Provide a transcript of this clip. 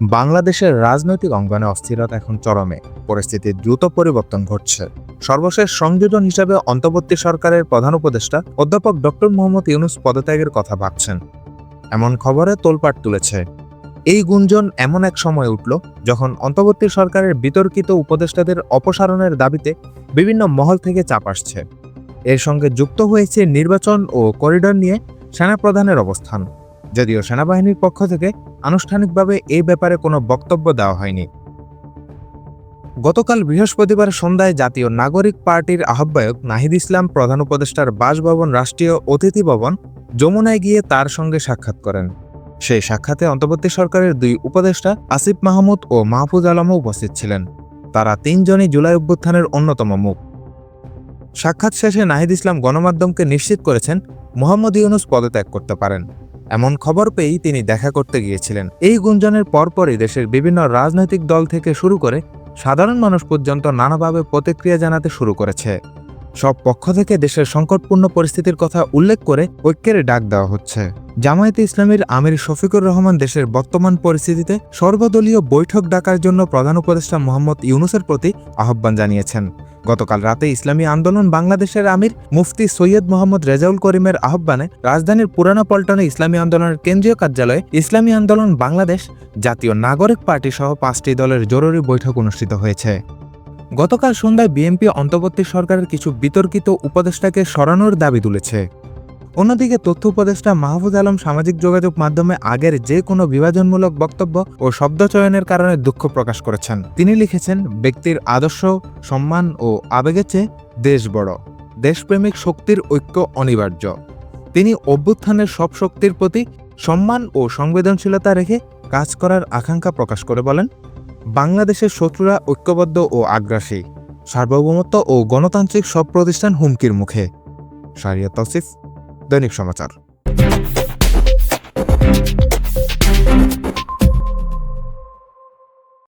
বাংলাদেশের রাজনৈতিক অঙ্গনে অস্থিরতা এখন চরমে। পরিস্থিতির দ্রুত পরিবর্তন ঘটছে। সর্বশেষ সংযোজন হিসাবে অন্তর্বর্তী সরকারের প্রধান উপদেষ্টা অধ্যাপক ডক্টর মোহাম্মদ ইউনুস পদত্যাগের কথা ভাবছেন। এমন খবরে তোলপাট তুলেছে। এই গুঞ্জন এমন এক সময় উঠল যখন অন্তর্বর্তী সরকারের বিতর্কিত উপদেষ্টাদের অপসারণের দাবিতে বিভিন্ন মহল থেকে চাপ আসছে। এর সঙ্গে যুক্ত হয়েছে নির্বাচন ও করিডর নিয়ে সেনাপ্রধানের অবস্থান। যদিও সেনাবাহিনীর পক্ষ থেকে আনুষ্ঠানিকভাবে এই ব্যাপারে কোনো বক্তব্য দেওয়া হয়নি। গতকাল বৃহস্পতিবার সন্ধ্যায় জাতীয় নাগরিক পার্টির আহ্বায়ক নাহিদ ইসলাম প্রধান উপদেষ্টার বাসভবন রাষ্ট্রীয় অতিথি ভবন যমুনায় গিয়ে তার সঙ্গে সাক্ষাৎ করেন। সেই সাক্ষাতে অন্তর্বর্তী সরকারের দুই উপদেষ্টা আসিফ মাহমুদ ও মাহফুজ আলমও উপস্থিত ছিলেন। তারা তিনজনই জুলাই অভ্যুত্থানের অন্যতম মুখ। সাক্ষাৎ শেষে নাহিদ ইসলাম গণমাধ্যমকে নিশ্চিত করেছেন, মোহাম্মদ ইউনুস পদত্যাগ করতে পারেন। এমন খবর পেয়েই তিনি দেখা করতে গিয়েছিলেন। এই গুঞ্জনের পরপরই দেশের বিভিন্ন রাজনৈতিক দল থেকে শুরু করে সাধারণ মানুষ পর্যন্ত নানাভাবে প্রতিক্রিয়া জানাতে শুরু করেছে। সব পক্ষ থেকে দেশের সংকটপূর্ণ পরিস্থিতির কথা উল্লেখ করে ঐক্যের ডাক দেওয়া হচ্ছে। জামায়াতে ইসলামীর আমির শফিকুর রহমান দেশের বর্তমান পরিস্থিতিতে সর্বদলীয় বৈঠক ডাকার জন্য প্রধান উপদেষ্টা মোহাম্মদ ইউনুসের প্রতি আহ্বান জানিয়েছেন। গতকাল রাতে ইসলামী আন্দোলন বাংলাদেশের আমির মুফতি সৈয়দ মোহাম্মদ রেজাউল করিমের আহ্বানে রাজধানীর পুরানা পল্টনে ইসলামী আন্দোলনের কেন্দ্রীয় কার্যালয়ে ইসলামী আন্দোলন বাংলাদেশ জাতীয় নাগরিক পার্টি সহ পাঁচটি দলের জরুরি বৈঠক অনুষ্ঠিত হয়েছে। গতকাল সন্ধ্যায় বিএনপি অন্তর্বর্তী সরকারের কিছু বিতর্কিত উপদেষ্টাকে সরানোর দাবি তুলেছে। অন্যদিকে তথ্য উপদেষ্টা মাহফুজ আলম সামাজিক যোগাযোগ মাধ্যমে আগের যে কোনো বিভাজনমূলক বক্তব্য ও শব্দ চয়নের কারণে দুঃখ প্রকাশ করেছেন। তিনি লিখেছেন, ব্যক্তির আদর্শ, সম্মান ও আবেগের চেয়ে দেশ বড়। দেশপ্রেমিক শক্তির ঐক্য অনিবার্য। তিনি অভ্যুত্থানের সব শক্তির প্রতি সম্মান ও সংবেদনশীলতা রেখে কাজ করার আকাঙ্ক্ষা প্রকাশ করে বলেন, বাংলাদেশের শত্রুরা ঐক্যবদ্ধ ও আগ্রাসী। সার্বভৌমত্ব ও গণতান্ত্রিক সব প্রতিষ্ঠান হুমকির মুখে। সারিয়া তসিফ দৈনিক সমাচার।